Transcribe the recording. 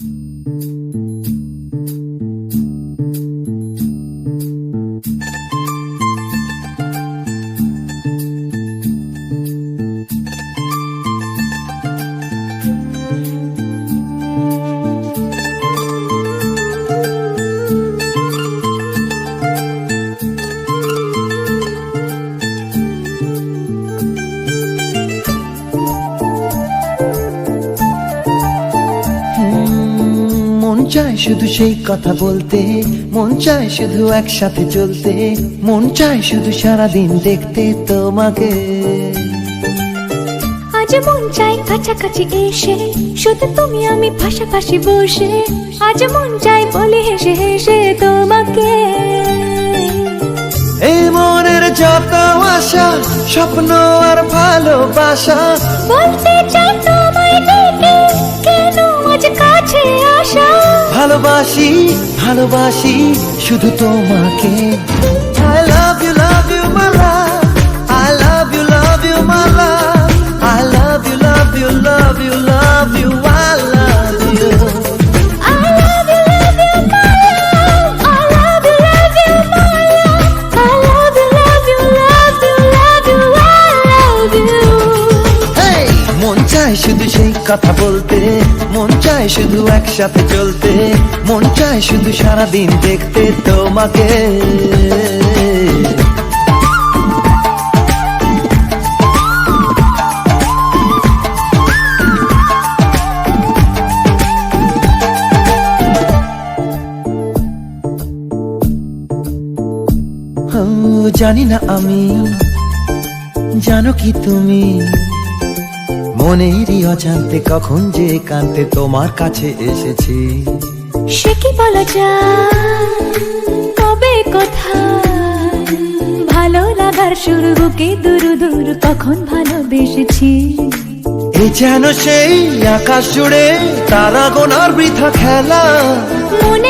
মন চায় শুধু সেই কথা বলতে। মন চায় শুধু একসাথে চলতে। মন চায় শুধু সারাদিন দেখতে তোমাকে। আজ মন চাই কাছাকাছি এসে শুধু তুমি আমি পাশাপাশি বসে। আজ মন চাই বলে হেসে হেসে তোমাকে। এই মনের যত আশা স্বপ্ন আর ভালোবাসা। বলতে চাই ভালোবাসি ভালোবাসি শুধু তোমাকে। চায় শুধু সেই কথা বলতে। মন চায় শুধু একসাথে চলতে। মন চায় শুধু সারাদিন দেখতে তোমাকে। জানি না আমি। জানো কি তুমি? মনেরই অজান্তে কখন যে কান্তে তোমার কাছে এসেছি। সে কি বলা যায়? কবে কোথায় ভালো লাগার শুরু বুকে দূর দূর কখন ভালোবেসেছি? এ যেন সেই আকাশ জুড়ে তারা গোনার বৃথা খেলা। মনে